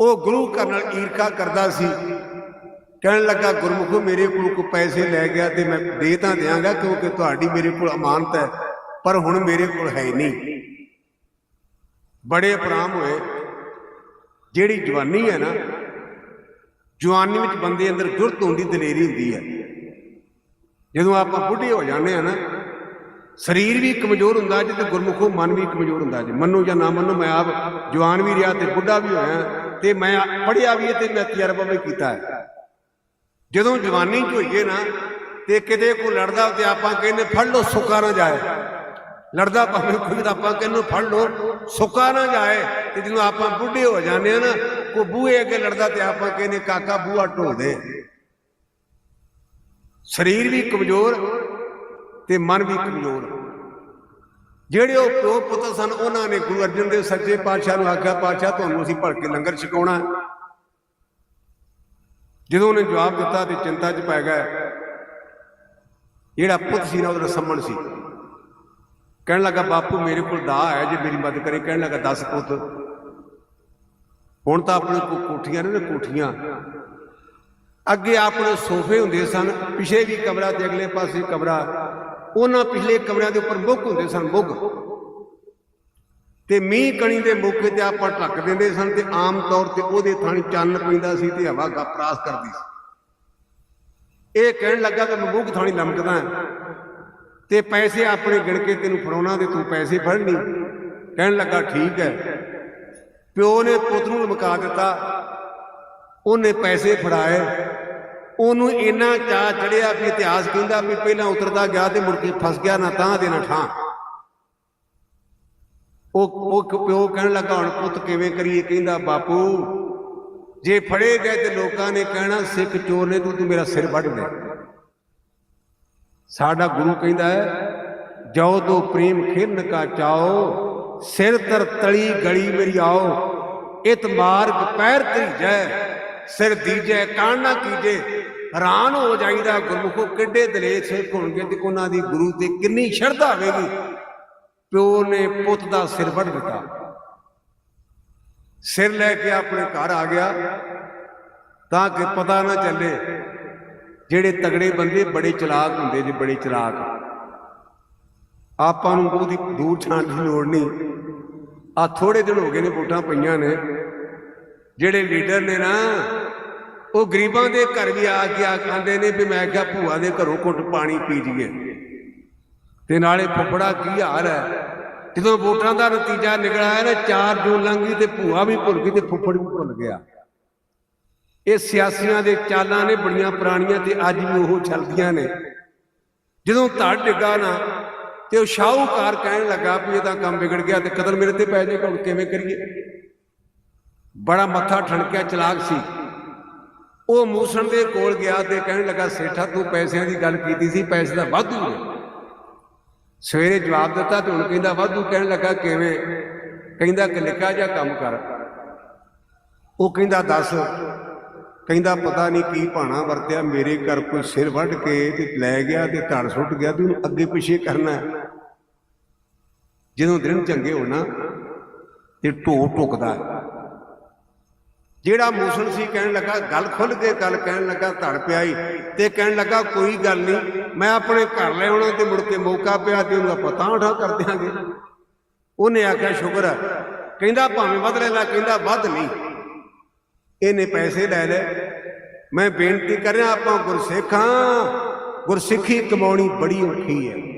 ਉਹ ਗੁਰੂ ਘਰ ਨਾਲ ਈਰਖਾ ਕਰਦਾ ਸੀ। ਕਹਿਣ ਲੱਗਾ, ਗੁਰਮੁਖੋ, ਮੇਰੇ ਕੋਲ ਕੋ ਪੈਸੇ ਲੈ ਗਿਆ ਤੇ ਮੈਂ ਦੇ ਤਾਂ ਦਿਆਂਗਾ ਕਿਉਂਕਿ ਤੁਹਾਡੀ ਮੇਰੇ ਕੋਲ ਅਮਾਨਤ ਹੈ, ਪਰ ਹੁਣ ਮੇਰੇ ਕੋਲ ਹੈ ਨਹੀਂ। ਬੜੇ ਅਪਰਾਮ ਹੋਏ। ਜਿਹੜੀ ਜਵਾਨੀ ਹੈ ਨਾ, ਜਵਾਨੀ ਵਿੱਚ ਬੰਦੇ ਅੰਦਰ ਜੁਰਤ ਹੁੰਦੀ ਦਲੇਰੀ ਹੁੰਦੀ ਹੈ। ਜਦੋਂ ਆਪਾਂ ਬੁੱਢੇ ਹੋ ਜਾਂਦੇ ਆ ਨਾ, ਸਰੀਰ ਵੀ ਕਮਜ਼ੋਰ ਹੁੰਦਾ ਜੇ ਤੇ ਗੁਰਮੁਖੋ ਮਨ ਵੀ ਕਮਜ਼ੋਰ ਹੁੰਦਾ ਜੇ। ਮੰਨੋ ਜਾਂ ਨਾ ਮੰਨੋ, ਮੈਂ ਆਪ ਜਵਾਨ ਵੀ ਰਿਹਾ ਤੇ ਬੁੱਢਾ ਵੀ ਹੋਇਆ। ਤੇ ਮੈਂ ਪੜਿਆ ਵੀ ਹੈ ਤੇ ਮੈਂ ਤਜਰਬਾ ਵੀ ਕੀਤਾ ਹੈ। ਜਦੋਂ ਜਵਾਨੀ ਚ ਹੋਈਏ ਨਾ ਤੇ ਕਿਤੇ ਕੋ ਲੜਦਾ ਤੇ ਆਪਾਂ ਕਹਿੰਦੇ ਫੜ ਲਓ, ਸੁੱਕਾ ਨਾ ਜਾਏ। ਲੜਦਾ ਭਾਵੇਂ ਕੋਈ ਤਾਂ ਆਪਾਂ ਕਹਿੰਦੇ ਫੜ ਲਓ, ਸੁੱਕਾ ਨਾ ਜਾਏ ਤੇ ਜਦੋਂ ਆਪਾਂ ਬੁੱਢੇ ਹੋ ਜਾਂਦੇ ਆ ਨਾ ਕੋ ਬੂਹੇ ਅੱਗੇ ਲੜਦਾ ਤੇ ਆਪਾਂ ਕਹਿੰਦੇ ਕਾਕਾ ਬੂਹਾ ਢੋਲ ਦੇ। ਸਰੀਰ ਵੀ ਕਮਜ਼ੋਰ ਤੇ ਮਨ ਵੀ ਕਮਜ਼ੋਰ। ਜਿਹੜੇ ਉਹ ਪਿਓ ਪੁੱਤ ਸਨ, ਉਹਨਾਂ ਨੇ ਗੁਰੂ ਅਰਜਨ ਦੇਵ ਸੱਚੇ ਪਾਤਸ਼ਾਹ ਨੂੰ ਆਖਿਆ, ਪਾਤਸ਼ਾਹ, ਤੁਹਾਨੂੰ ਅਸੀਂ ਭੜ ਕੇ ਲੰਗਰ ਛਕਾਉਣਾ ਜਦੋਂ ਉਹਨੇ ਜਵਾਬ ਦਿੱਤਾ ਤੇ ਚਿੰਤਾ 'ਚ ਪੈ ਗਿਆ ਜਿਹੜਾ ਪੁੱਤ ਸੀ ਨਾ, ਉਹਦਾ ਸੰਮਣ ਸੀ। ਕਹਿਣ ਲੱਗਾ, ਬਾਪੂ, ਮੇਰੇ ਕੋਲ ਦਾ ਹੈ, ਜੇ ਮੇਰੀ ਮਦਦ ਕਰੇ। ਕਹਿਣ ਲੱਗਾ 10 ਪੁੱਤ, ਹੁਣ ਤਾਂ ਆਪਣੇ ਕੋਲ ਕੋਠੀਆਂ ਨੇ ਨਾ, ਕੋਠੀਆਂ। ਅੱਗੇ ਆਪਣੇ ਸੋਫੇ ਹੁੰਦੇ ਸਨ, ਪਿਛੇ ਵੀ ਕਮਰਾ ਤੇ ਅਗਲੇ ਪਾਸੇ ਕਮਰਾ। ਉਹਨਾਂ ਪਿਛਲੇ ਕਮਰਿਆਂ ਦੇ ਉੱਪਰ ਮੁੱਗ ਹੁੰਦੇ ਸਨ ਮੁੱਗ ਤੇ ਮੀਂਹ ਕਣੀ ਦੇ ਮੌਕੇ ਤੇ ਆਪਾਂ ਢੱਕ ਦਿੰਦੇ ਸਨ ਤੇ ਆਮ ਤੌਰ ਤੇ ਉਹਦੇ ਥਾਣੀ ਚੰਨ ਪੈਂਦਾ ਸੀ ਤੇ ਹਵਾ ਗਪਰਾਸ ਕਰਦੀ ਸੀ। ਇਹ ਕਹਿਣ ਲੱਗਾ ਕਿ ਮੈਂ ਮੁੱਗ ਥਾਣੀ ਲਮਕਦਾ ਤੇ ਪੈਸੇ ਆਪਣੇ ਗਿਣ ਕੇ ਤੈਨੂੰ ਫੜਾਉਣਾ ਤੇ ਤੂੰ ਪੈਸੇ ਫੜਨੀ। ਕਹਿਣ ਲੱਗਾ, ਠੀਕ ਹੈ। ਪਿਓ ਨੇ ਪੁੱਤ ਨੂੰ ਲਮਕਾ ਦਿੱਤਾ। ਉਹਨੇ ਪੈਸੇ ਫੜਾਏ। ਉਹਨੂੰ ਇੰਨਾ ਚਾਹ ਚੜਿਆ ਵੀ ਇਤਿਹਾਸ ਕਹਿੰਦਾ ਵੀ ਪਹਿਲਾਂ ਉਤਰਦਾ ਗਿਆ ਤੇ ਮੁੜ ਕੇ ਫਸ ਗਿਆ, ਨਾ ਤਾਂ ਦੇ ਨਾ ਠਾਂ। ਉਹ ਉਹ ਪਿਓ ਕਹਿਣ ਲੱਗਾ, ਹੁਣ ਪੁੱਤ ਕਿਵੇਂ ਕਰੀਏ? ਕਹਿੰਦਾ, ਬਾਪੂ, ਜੇ ਫੜੇ ਗਏ ਤੇ ਲੋਕਾਂ ਨੇ ਕਹਿਣਾ, ਸਿੱਖ ਚੋਰ ਨੇ, ਤੂੰ ਤੂੰ ਮੇਰਾ ਸਿਰ ਵੱਢ ਦੇ ਸਾਡਾ ਗੁਰੂ ਕਹਿੰਦਾ ਹੈ, ਜੋ ਤੋ ਪ੍ਰੇਮ ਖਿਰਨ ਕਾ ਚਾਓ ਸਿਰ ਤਰ ਤਲੀ ਗਲੀ ਮੇਰੀ ਆਓ। ਇਤ ਮਾਰਗ ਪੈਰ ਤਰੀਜੈ ਸਿਰ ਦੀਜੈ ਕਾਣ ਨਾ ਕੀਜੇ ਹੈਰਾਨ ਹੋ ਜਾਈਦਾ ਗੁਰਮੁਖੋ, ਕਿੱਡੇ ਦਲੇਰ ਸਿੱਖ ਹੋਣਗੇ ਤੇ ਉਹਨਾਂ ਦੀ ਗੁਰੂ ਤੇ ਕਿੰਨੀ ਸ਼ਰਧਾ ਹੋਵੇਗੀ? ਪਿਓ ਨੇ ਪੁੱਤ ਦਾ ਸਿਰ ਵੱਢ ਦਿੱਤਾ। ਸਿਰ ਲੈ ਕੇ ਆਪਣੇ ਘਰ ਆ ਗਿਆ, ਤਾਂ ਕਿ ਪਤਾ ਨਾ ਚੱਲੇ ਜਿਹੜੇ ਤਗੜੇ ਬੰਦੇ ਬੜੇ ਚਲਾਕ ਹੁੰਦੇ ਜੀ ਬੜੇ ਚਲਾਕ। ਆਪਾਂ ਨੂੰ ਉਹਦੀ ਦੂਰ ਛਾਣ ਦੀ ਲੋੜ ਨਹੀਂ। ਆ ਥੋੜੇ ਦਿਨ ਹੋ ਗਏ ਨੇ ਵੋਟਾਂ ਪਈਆਂ ਨੇ। ਜਿਹੜੇ ਲੀਡਰ ਨੇ ਨਾ ਉਹ ਗਰੀਬਾਂ ਦੇ ਘਰ ਵੀ ਆ ਕੇ ਆ ਕਹਿੰਦੇ ਨੇ ਵੀ ਮੈਂ ਕਿਹਾ ਭੂਆ ਦੇ ਘਰੋਂ ਘੁੱਟ ਪਾਣੀ ਪੀ ਜੀਏ ਤੇ ਨਾਲੇ ਫੁੱਫੜਾ ਕੀ ਹਾਲ ਹੈ? ਜਦੋਂ ਵੋਟਾਂ ਦਾ ਨਤੀਜਾ ਨਿਕਲ ਆਇਆ ਨਾ 4 ਜੂਨ ਲੰਘੀ ਤੇ ਭੂਆ ਵੀ ਭੁੱਲ ਗਈ ਤੇ ਫੁੱਫੜ ਵੀ ਭੁੱਲ ਗਿਆ। ਇਹ ਸਿਆਸੀਆਂ ਦੇ ਚਾਲਾਂ ਨੇ ਬੜੀਆਂ ਪੁਰਾਣੀਆਂ ਤੇ ਅੱਜ ਵੀ ਉਹ ਚੱਲਦੀਆਂ ਨੇ। ਜਦੋਂ ਧੜ ਡਿੱਗਾ ਨਾ ਤੇ ਉਹ ਸ਼ਾਹੂਕਾਰ ਕਹਿਣ ਲੱਗਾ ਵੀ ਇਹਦਾ ਕੰਮ ਵਿਗੜ ਗਿਆ ਤੇ ਕਦਰ ਮੇਰੇ ਤੇ ਪੈ ਜਾਏਗਾ ਹੁਣ ਕਿਵੇਂ ਕਰੀਏ? ਬੜਾ ਮੱਥਾ ਠਣਕਿਆ, ਚਲਾਕ ਸੀ। ਉਹ ਮੂਸਣ ਦੇ ਕੋਲ ਗਿਆ ਤੇ ਕਹਿਣ ਲੱਗਾ, ਸੇਠਾ, ਤੂੰ ਪੈਸਿਆਂ ਦੀ ਗੱਲ ਕੀਤੀ ਸੀ, ਪੈਸੇ ਦਾ ਵਾਧੂ ਹੈ ਸਵੇਰੇ ਜਵਾਬ ਦਿੱਤਾ ਤੇ ਹੁਣ ਕਹਿੰਦਾ, ਵਾਧੂ ਕਹਿਣ ਲੱਗਾ, ਕਿਵੇਂ? ਕਹਿੰਦਾ ਕਿ ਲਿਖਾ ਜਾ ਕੰਮ ਕਰ। ਉਹ ਕਹਿੰਦਾ, ਦੱਸ। ਕਹਿੰਦਾ, ਪਤਾ ਨਹੀਂ ਕੀ ਭਾਣਾ ਵਰਤਿਆ, ਮੇਰੇ ਘਰ ਕੋਈ ਸਿਰ ਵੱਢ ਕੇ ਤੇ ਲੈ ਗਿਆ ਤੇ ਧੜ ਸੁੱਟ ਗਿਆ ਤੇ ਉਹਨੂੰ ਅੱਗੇ ਪਿੱਛੇ ਕਰਨਾ ਜਦੋਂ ਦਿਨ ਚੰਗੇ ਹੋਣਾ ਤੇ ਢੋ ਟੁਕਦਾ ਜਿਹੜਾ ਮੂਸਲ ਸੀ ਕਹਿਣ ਲੱਗਾ, ਗੱਲ ਖੁੱਲ ਕੇ ਗੱਲ ਕਹਿਣ ਲੱਗਾ, ਧੜ ਪਿਆਈ ਤੇ ਕਹਿਣ ਲੱਗਾ, ਕੋਈ ਗੱਲ ਨਹੀਂ, ਮੈਂ ਆਪਣੇ ਘਰ ਲੈ ਆਉਣਾ ਤੇ ਮੁੜ ਕੇ ਮੌਕਾ ਪਿਆ ਤੇ ਉਹਦਾ ਪਤਾ ਉਠਾ ਕਰ ਦਿਆਂਗੇ। ਉਹਨੇ ਆਖਿਆ, ਸ਼ੁਕਰ ਹੈ ਕਹਿੰਦਾ ਭਾਵੇਂ ਵੱਧ ਲੈ ਲੈ ਕਹਿੰਦਾ ਵੱਧ ਨਹੀਂ। ਇਹਨੇ ਪੈਸੇ ਲੈ ਲਏ। ਮੈਂ ਬੇਨਤੀ ਕਰ ਰਿਹਾ, ਆਪਾਂ ਗੁਰਸਿੱਖਾਂ, ਗੁਰਸਿੱਖੀ ਕਮਾਉਣੀ ਬੜੀ ਔਖੀ ਹੈ।